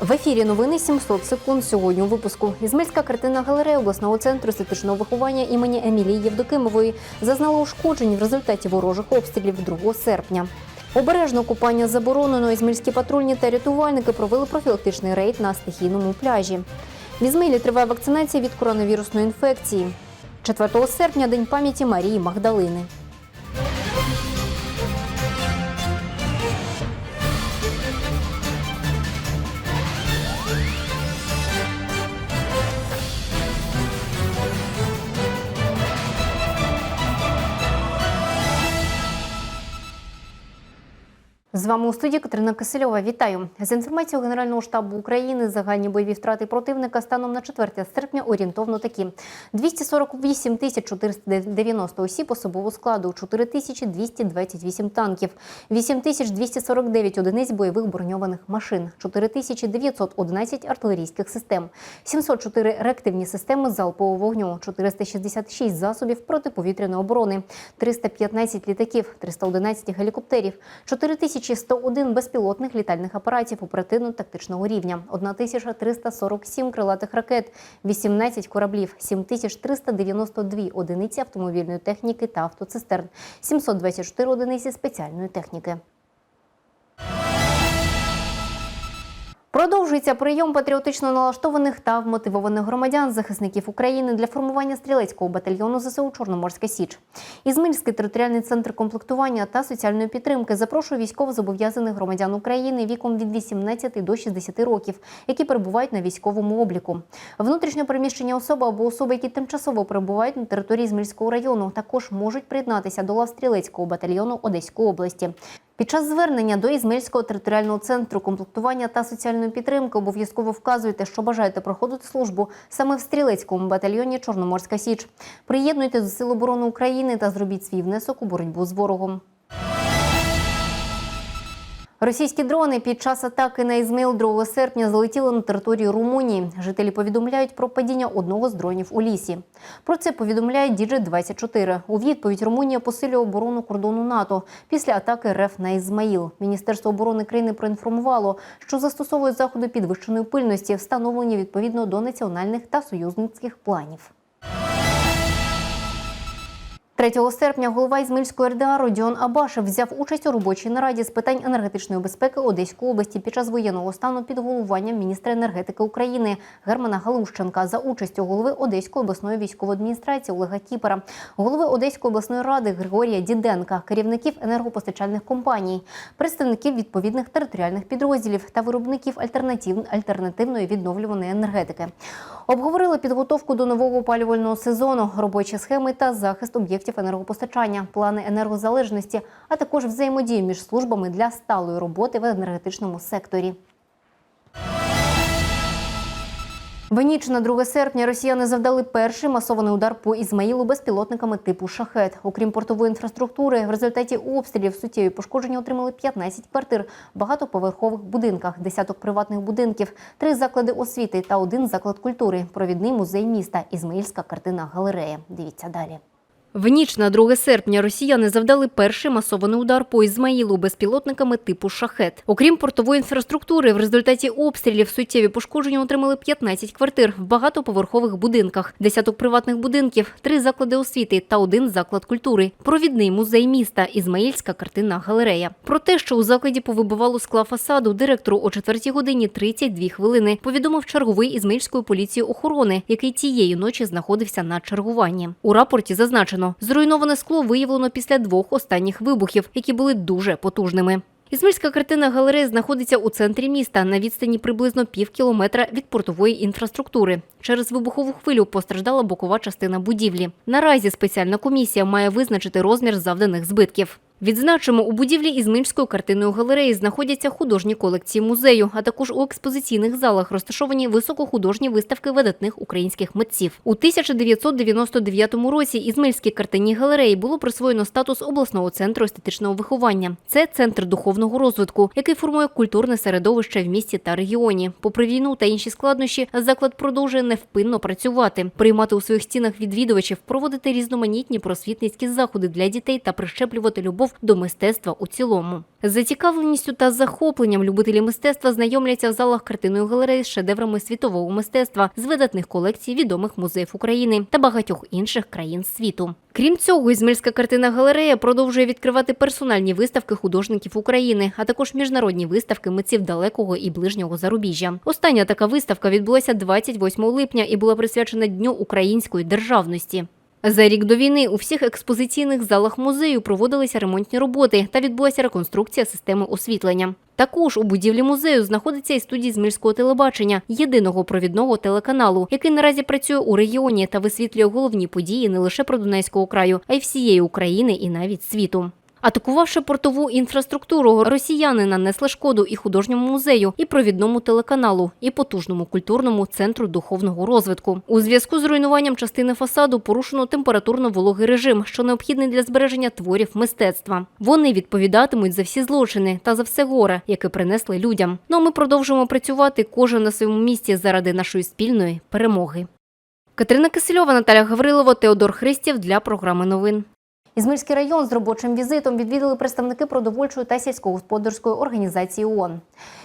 В ефірі новини 700 секунд. Сьогодні у випуску Ізмельська картинна галерея обласного центру естетичного виховання імені Емілії Євдокимової зазнала ушкоджень в результаті ворожих обстрілів 2 серпня. Обережно купання заборонено. Ізмельські патрульні та рятувальники провели профілактичний рейд на стихійному пляжі. В Ізмаїлі триває вакцинація від коронавірусної інфекції. 4 серпня день пам'яті Марії Магдалини. Вами у студії Катерина Кисельова. Вітаю з інформацією Генерального штабу України. Загальні бойові втрати противника станом на 4 серпня орієнтовно такі: 248 тисяч 490 осіб особового складу, 4 тисячі 228 танків, 8 тисяч 249 одиниць бойових броньованих машин, 4 тисячі 911 артилерійських систем, 704 реактивні системи залпового вогню, 466 засобів протиповітряної оборони, 315 літаків, 311 гелікоптерів, 4101 безпілотних літальних апаратів оперативно-тактичного рівня, 1347 крилатих ракет, 18 кораблів, 7392 одиниці автомобільної техніки та автоцистерн, 724 одиниці спеціальної техніки. Продовжується прийом патріотично налаштованих та вмотивованих громадян, захисників України для формування стрілецького батальйону ЗСУ Чорноморська Січ. Ізмельський територіальний центр комплектування та соціальної підтримки запрошує військовозобов'язаних громадян України віком від 18 до 60 років, які перебувають на військовому обліку. Внутрішньо переміщення особи або особи, які тимчасово перебувають на території Ізмельського району, також можуть приєднатися до лав стрілецького батальйону Одеської області. Під час звернення до Ізмельського територіального центру комплектування та соціальної підтримки обов'язково вказуйте, що бажаєте проходити службу саме в стрілецькому батальйоні Чорноморська Січ. Приєднуйте до Сил оборони України та зробіть свій внесок у боротьбу з ворогом. Російські дрони під час атаки на Ізмаїл 2 серпня залетіли на територію Румунії. Жителі повідомляють про падіння одного з дронів у лісі. Про це повідомляє діджит 24 У відповідь Румунія посилює оборону кордону НАТО після атаки РФ на Ізмаїл. Міністерство оборони країни проінформувало, що застосовують заходи підвищеної пильності, встановлені відповідно до національних та союзницьких планів. 3 серпня голова Ізмельської РДА Родіон Абашев взяв участь у робочій нараді з питань енергетичної безпеки Одеської області під час воєнного стану під головуванням міністра енергетики України Германа Галущенка за участю голови Одеської обласної військової адміністрації Олега Кіпера, голови Одеської обласної ради Григорія Діденка, керівників енергопостачальних компаній, представників відповідних територіальних підрозділів та виробників альтернатив альтернативної відновлюваної енергетики. Обговорили підготовку до нового опалювального сезону, робочі схеми та захист об'єктів енергопостачання, плани енергозалежності, а також взаємодію між службами для сталої роботи в енергетичному секторі. В ніч на 2 серпня росіяни завдали перший масований удар по Ізмаїлу безпілотниками типу шахет. Окрім портової інфраструктури, в результаті обстрілів суттєві пошкодження отримали 15 квартир багатоповерхових будинках, десяток приватних будинків, три заклади освіти та один заклад культури, провідний музей міста, Ізмаїльська картина галерея. Дивіться далі. В ніч на 2 серпня росіяни завдали перший масований удар по Ізмаїлу безпілотниками типу шахет. Окрім портової інфраструктури, в результаті обстрілів суттєві пошкодження отримали 15 квартир в багатоповерхових будинках, десяток приватних будинків, три заклади освіти та один заклад культури. Провідний музей міста Ізмаїльська картинна галерея. Про те, що у закладі повибивало скла фасаду, директору о 4 годині 32 хвилини повідомив черговий Ізмаїльської поліції охорони, який тієї ночі знаходився на чергуванні. У рапорті зазначено, зруйноване скло виявлено після двох останніх вибухів, які були дуже потужними. Ізмельська картина галерея знаходиться у центрі міста на відстані приблизно пів кілометра від портової інфраструктури. Через вибухову хвилю постраждала бокова частина будівлі. Наразі спеціальна комісія має визначити розмір завданих збитків. Відзначимо, у будівлі Ізмельської картинної галереї знаходяться художні колекції музею, а також у експозиційних залах розташовані високохудожні виставки видатних українських митців. У 1999 році Ізмельській картинній галереї було присвоєно статус обласного центру естетичного виховання. Це центр духовного розвитку, який формує культурне середовище в місті та регіоні. Попри війну та інші складнощі, заклад продовжує невпинно працювати, приймати у своїх стінах відвідувачів, проводити різноманітні просвітницькі заходи для дітей та прищеплювати любов любов до мистецтва у цілому. З зацікавленістю та захопленням любителі мистецтва знайомляться в залах картинної галереї з шедеврами світового мистецтва з видатних колекцій відомих музеїв України та багатьох інших країн світу. Крім цього, Ізмельська картинна галерея продовжує відкривати персональні виставки художників України, а також міжнародні виставки митців далекого і ближнього зарубіжжя. Остання така виставка відбулася 28 липня і була присвячена Дню української державності. За рік до війни у всіх експозиційних залах музею проводилися ремонтні роботи та відбулася реконструкція системи освітлення. Також у будівлі музею знаходиться і студія Змільського телебачення, єдиного провідного телеканалу, який наразі працює у регіоні та висвітлює головні події не лише Продунайського краю, а й всієї України і навіть світу. Атакувавши портову інфраструктуру, росіяни нанесли шкоду і художньому музею, і провідному телеканалу, і потужному культурному центру духовного розвитку. У зв'язку з руйнуванням частини фасаду порушено температурно-вологий режим, що необхідний для збереження творів мистецтва. Вони відповідатимуть за всі злочини та за все горе, яке принесли людям. Ну а ми продовжуємо працювати кожен на своєму місці заради нашої спільної перемоги. Катерина Кисельова, Наталя Гаврилова, Теодор Христів для програми новин. Ізмельський район з робочим візитом відвідали представники продовольчої та сільськогосподарської організації ООН.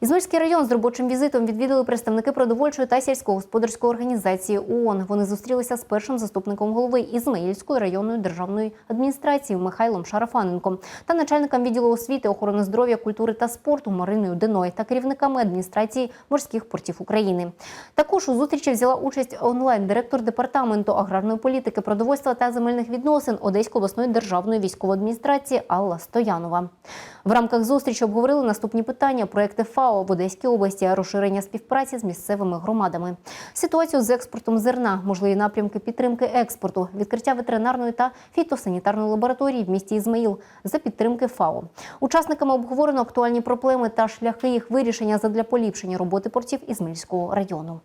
Ізмельський район з робочим візитом відвідали представники продовольчої та сільськогосподарської організації ООН. Вони зустрілися з першим заступником голови Ізмаїльської районної державної адміністрації Михайлом Шарафаненком та начальником відділу освіти, охорони здоров'я, культури та спорту Мариною Деной та керівниками адміністрації морських портів України. Також у зустрічі взяла участь онлайн директор департаменту аграрної політики, продовольства та земельних відносин Одеської обласної державної військової адміністрації Алла Стоянова. В рамках зустрічі обговорили наступні питання: проекти ФАО в Одеській області, розширення співпраці з місцевими громадами, ситуацію з експортом зерна, можливі напрямки підтримки експорту, відкриття ветеринарної та фітосанітарної лабораторії в місті Ізмаїл за підтримки ФАО. Учасниками обговорено актуальні проблеми та шляхи їх вирішення задля поліпшення роботи портів Ізмаїльського району.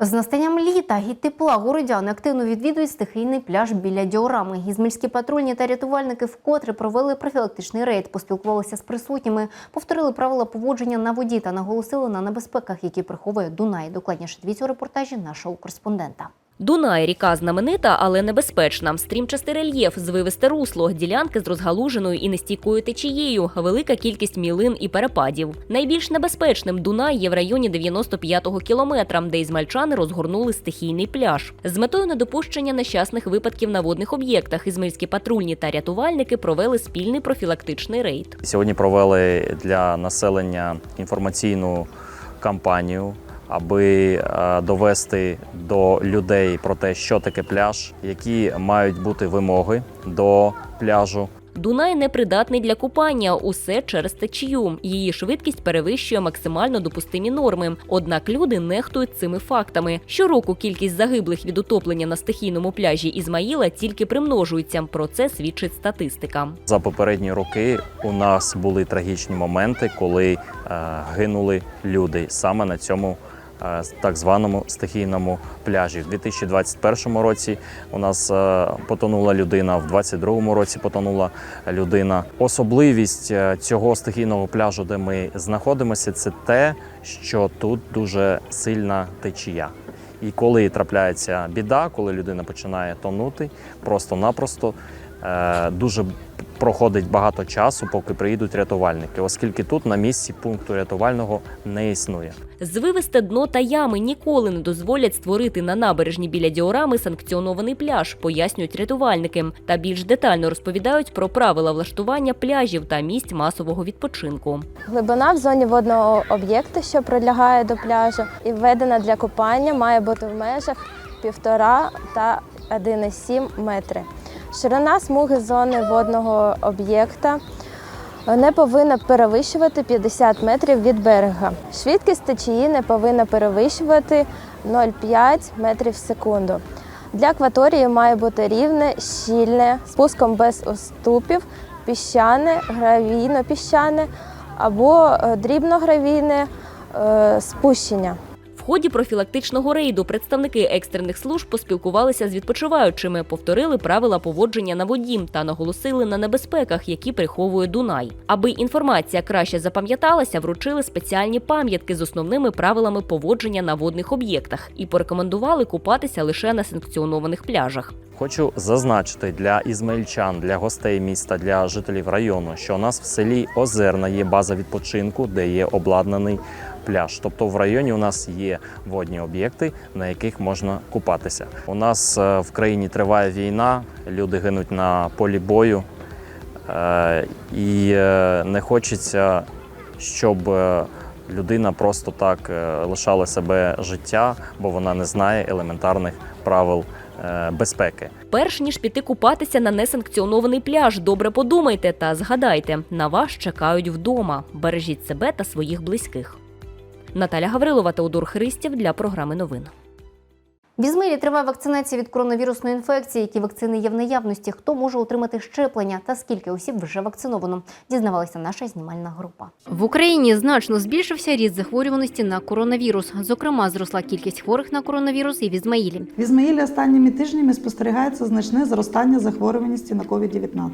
З настанням літа і тепла городяни активно відвідують стихійний пляж біля діорами. Гізмельські патрульні та рятувальники вкотре провели профілактичний рейд, поспілкувалися з присутніми, повторили правила поводження на воді та наголосили на небезпеках, які приховує Дунай. Докладніше дивіться у репортажі нашого кореспондента. Дунай – ріка знаменита, але небезпечна. Стрімчастий рельєф, звивисте русло, ділянки з розгалуженою і нестійкою течією, велика кількість мілин і перепадів. Найбільш небезпечним Дунай є в районі 95-го кілометра, де ізмальчани розгорнули стихійний пляж. З метою недопущення нещасних випадків на водних об'єктах ізмельські патрульні та рятувальники провели спільний профілактичний рейд. Сьогодні провели для населення інформаційну кампанію, аби е, довести до людей про те, що таке пляж, які мають бути вимоги до пляжу. Дунай непридатний для купання, усе через течію. Її швидкість перевищує максимально допустимі норми. Однак люди нехтують цими фактами. Щороку кількість загиблих від утоплення на стихійному пляжі Ізмаїла тільки примножується. Про це свідчить статистика. За попередні роки у нас були трагічні моменти, коли е, гинули люди саме на цьому. Е, Так званому стихійному пляжі. В 2021 році у нас е, потонула людина, в 2022 році потонула людина. Особливість е, цього стихійного пляжу, де ми знаходимося, це те, що тут дуже сильна течія. І коли трапляється біда, коли людина починає тонути, просто-напросто дуже проходить багато часу, поки приїдуть рятувальники, оскільки тут на місці пункту рятувального не існує. Звивисте дно та ями ніколи не дозволять створити на набережні біля діорами санкціонований пляж, пояснюють рятувальники. Та більш детально розповідають про правила влаштування пляжів та місць масового відпочинку. Глибина в зоні водного об'єкту, що прилягає до пляжу, і введена для купання, має бути в межах 1,5 та 1,7 метри. Ширина смуги зони водного об'єкта не повинна перевищувати 50 метрів від берега. Швидкість течії не повинна перевищувати 0,5 метрів в секунду. Для акваторії має бути рівне, щільне, спуском без уступів, піщане, гравійно-піщане або е, дрібногравійне е, спущення. Ході профілактичного рейду представники екстрених служб поспілкувалися з відпочиваючими, повторили правила поводження на воді та наголосили на небезпеках, які приховує Дунай. Аби інформація краще запам'яталася, вручили спеціальні пам'ятки з основними правилами поводження на водних об'єктах і порекомендували купатися лише на санкціонованих пляжах. Хочу зазначити для ізмаїльчан, для гостей міста, для жителів району, що у нас в селі Озерна є база відпочинку, де є обладнаний пляж. Тобто в районі у нас є водні об'єкти, на яких можна купатися. У нас е, в країні триває війна, люди гинуть на полі бою, Е, і е, не хочеться, щоб людина просто так лишала себе життя, бо вона не знає елементарних правил безпеки. Перш ніж піти купатися на несанкціонований пляж, добре подумайте та згадайте, на вас чекають вдома. Бережіть себе та своїх близьких. Наталя Гаврилова, Теодор Христів для програми новин. В Ізмаїлі триває вакцинація від коронавірусної інфекції. Які вакцини є в наявності? Хто може отримати щеплення та скільки осіб вже вакциновано? Дізнавалася наша знімальна група. В Україні значно збільшився ріст захворюваності на коронавірус. Зокрема, зросла кількість хворих на коронавірус і в Ізмаїлі. В Ізмаїлі останніми тижнями спостерігається значне зростання захворюваності на COVID-19.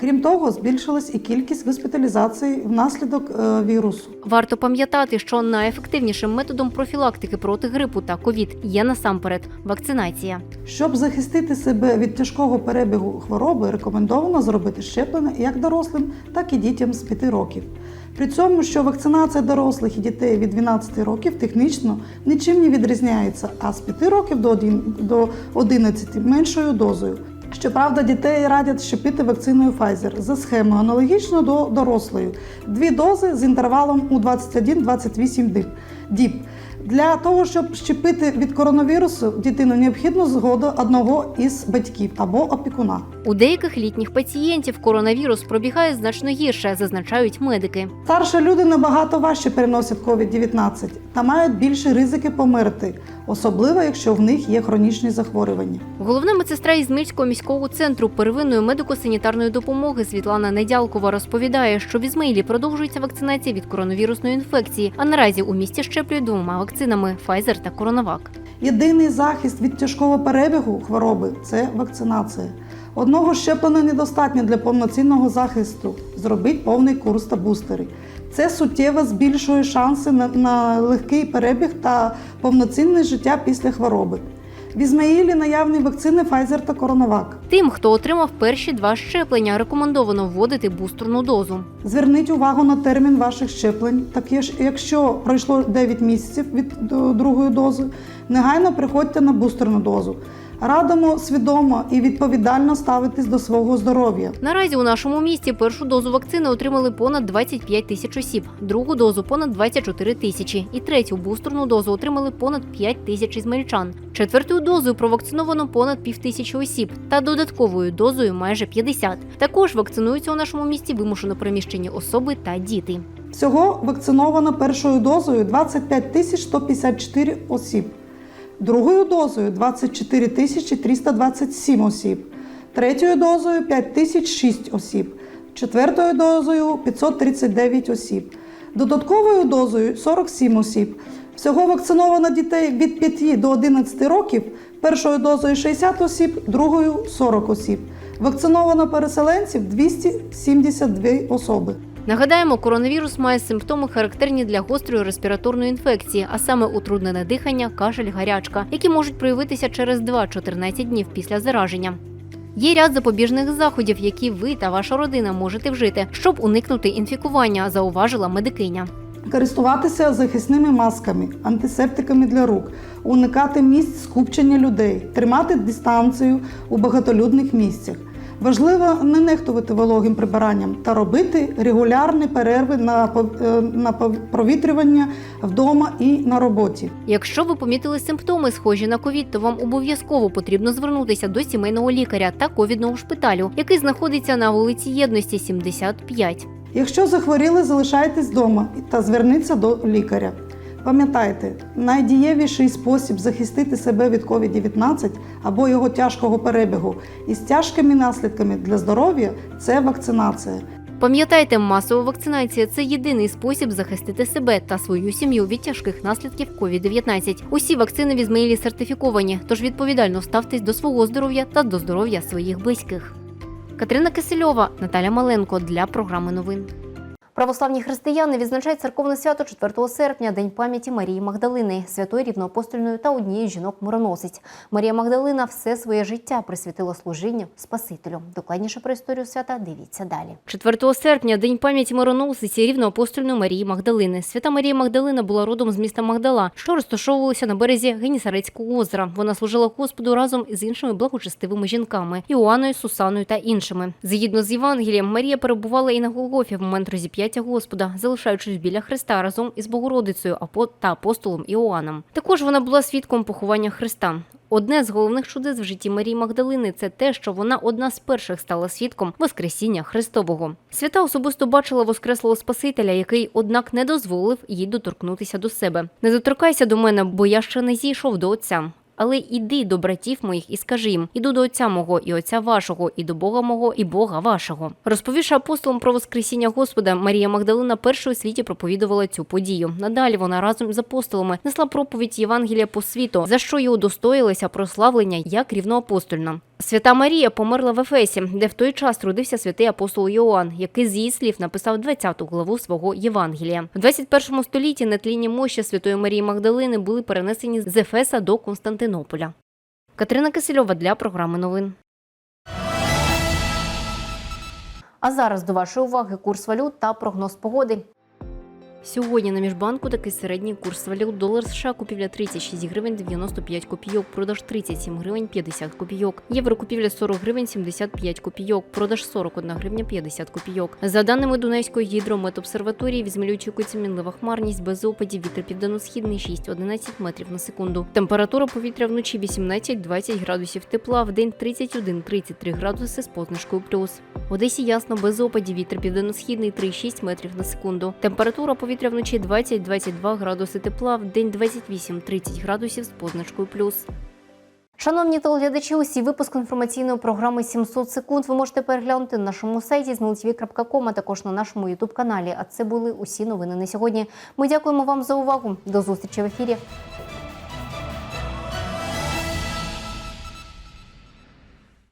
Крім того, збільшилась і кількість госпіталізацій внаслідок е, вірусу. Варто пам'ятати, що найефективнішим методом профілактики проти грипу та ковід є насамперед вакцинація. Щоб захистити себе від тяжкого перебігу хвороби, рекомендовано зробити щеплення як дорослим, так і дітям з 5 років. При цьому, що вакцинація дорослих і дітей від 12 років технічно нічим не відрізняється, а з 5 років до один- до 11 меншою дозою. Щоправда, дітей радять щепити вакциною Pfizer за схемою аналогічно до дорослої. Дві дози з інтервалом у 21-28 діб-. Для того, щоб щепити від коронавірусу дитину, необхідно згода одного із батьків або опікуна. У деяких літніх пацієнтів коронавірус пробігає значно гірше, зазначають медики. Старші люди набагато важче переносять COVID-19 та мають більші ризики померти, особливо якщо в них є хронічні захворювання. Головна медсестра Ізмільського міського центру первинної медико-санітарної допомоги Світлана Недялкова розповідає, що в Ізмаїлі продовжується вакцинація від коронавірусної інфекції, а наразі у місті щеплюють двома вакцинами Pfizer та CoronaVac. Єдиний захист від тяжкого перебігу хвороби це вакцинація. Одного щеплення недостатньо для повноцінного захисту. Зробіть повний курс та бустери. Це суттєво збільшує шанси на легкий перебіг та повноцінне життя після хвороби. В Ізмаїлі наявні вакцини Pfizer та Коронавак. Тим, хто отримав перші два щеплення, рекомендовано вводити бустерну дозу. Зверніть увагу на термін ваших щеплень. Так є ж, якщо пройшло 9 місяців від другої дози, негайно приходьте на бустерну дозу. Радимо свідомо і відповідально ставитись до свого здоров'я. Наразі у нашому місті першу дозу вакцини отримали понад 25 тисяч осіб, другу дозу понад 24 тисячі, і третю бустерну дозу отримали понад 5 тисяч ізмельчан. Четвертою дозою провакциновано понад півтисячі осіб та додатковою дозою майже 50. Також вакцинуються у нашому місті вимушено переміщені особи та діти. Всього вакциновано першою дозою 25 тисяч 154 осіб, другою дозою 24 тисячі 327 осіб, третьою дозою 5 тисяч 6 осіб, четвертою дозою 539 осіб, додатковою дозою 47 осіб. Всього вакциновано дітей від 5 до 11 років, першою дозою 60 осіб, другою 40 осіб. Вакциновано переселенців 272 особи. Нагадаємо, коронавірус має симптоми характерні для гострої респіраторної інфекції, а саме утруднене дихання, кашель, гарячка, які можуть проявитися через 2-14 днів після зараження. Є ряд запобіжних заходів, які ви та ваша родина можете вжити, щоб уникнути інфікування, зауважила медикиня. Користуватися захисними масками, антисептиками для рук, уникати місць скупчення людей, тримати дистанцію у багатолюдних місцях. Важливо не нехтувати вологим прибиранням та робити регулярні перерви на е, на провітрювання вдома і на роботі. Якщо ви помітили симптоми, схожі на ковід, то вам обов'язково потрібно звернутися до сімейного лікаря та ковідного шпиталю, який знаходиться на вулиці Єдності 75. Якщо захворіли, залишайтесь вдома та зверніться до лікаря. Пам'ятайте, найдієвіший спосіб захистити себе від COVID-19 або його тяжкого перебігу із тяжкими наслідками для здоров'я це вакцинація. Пам'ятайте, масова вакцинація це єдиний спосіб захистити себе та свою сім'ю від тяжких наслідків COVID-19. Усі вакцини в Ізмаїлі сертифіковані, тож відповідально ставтесь до свого здоров'я та до здоров'я своїх близьких. Катерина Кисельова, Наталя Маленко для програми новин. Православні християни відзначають церковне свято 4 серпня, День пам'яті Марії Магдалини, святої рівноапостольної та однієї жінок-мироносиць. Марія Магдалина все своє життя присвятила служінню Спасителю. Докладніше про історію свята дивіться далі. 4 серпня День пам'яті мироносиці рівноапостольної Марії Магдалини. Свята Марія Магдалина була родом з міста Магдала, що розташовувалося на березі Генісарецького озера. Вона служила Господу разом із іншими благочестивими жінками Іоанною, Сусаною та іншими. Згідно з Євангелієм, Марія перебувала і на Голгофі в момент розіп'яття Господа, залишаючись біля Христа разом із Богородицею та апостолом Іоанном. Також вона була свідком поховання Христа. Одне з головних чудес в житті Марії Магдалини це те, що вона одна з перших стала свідком Воскресіння Христового. Свята особисто бачила Воскреслого Спасителя, який, однак, не дозволив їй доторкнутися до себе. Не доторкайся до мене, бо я ще не зійшов до Отця. Але іди до братів моїх і скажи їм: іду до Отця мого і Отця вашого, і до Бога мого, і Бога вашого. Розповівши апостолам про Воскресіння Господа, Марія Магдалина першою світі проповідувала цю подію. Надалі вона разом з апостолами несла проповідь Євангелія по світу, за що й удостоїлася прославлення як рівноапостольна. Свята Марія померла в Ефесі, де в той час трудився святий апостол Йоанн, який з її слів написав 20 главу свого Євангелія. В 21 столітті нетлінні мощі святої Марії Магдалини були перенесені з Ефеса до Константинополя. Катерина Кисельова для програми новин. А зараз до вашої уваги курс валют та прогноз погоди. Сьогодні на міжбанку такий середній курс валют. Долар США купівля 36 гривень 95 копійок, продаж 37 гривень 50 копійок. Євро купівля 40 гривень 75 копійок, продаж 41 гривня 50 копійок. За даними Дунайської гідрометобсерваторії, в Ізмаїлі очікується мінлива хмарність без опадів, вітер південно-східний 6-11 метрів на секунду. Температура повітря вночі 18-20 градусів тепла, в день 31-33 градуси з позначкою плюс. Одесі ясно, без опадів, вітер південно-східний 3,6 метрів на секунду. Температура повітря вночі 20-22 градуси тепла, в день 28-30 градусів з позначкою плюс. Шановні телеглядачі, усі випуск інформаційної програми «700 секунд ви можете переглянути на нашому сайті zmltv.com, а також на нашому ютуб каналі. А це були усі новини на сьогодні. Ми дякуємо вам за увагу. До зустрічі в ефірі.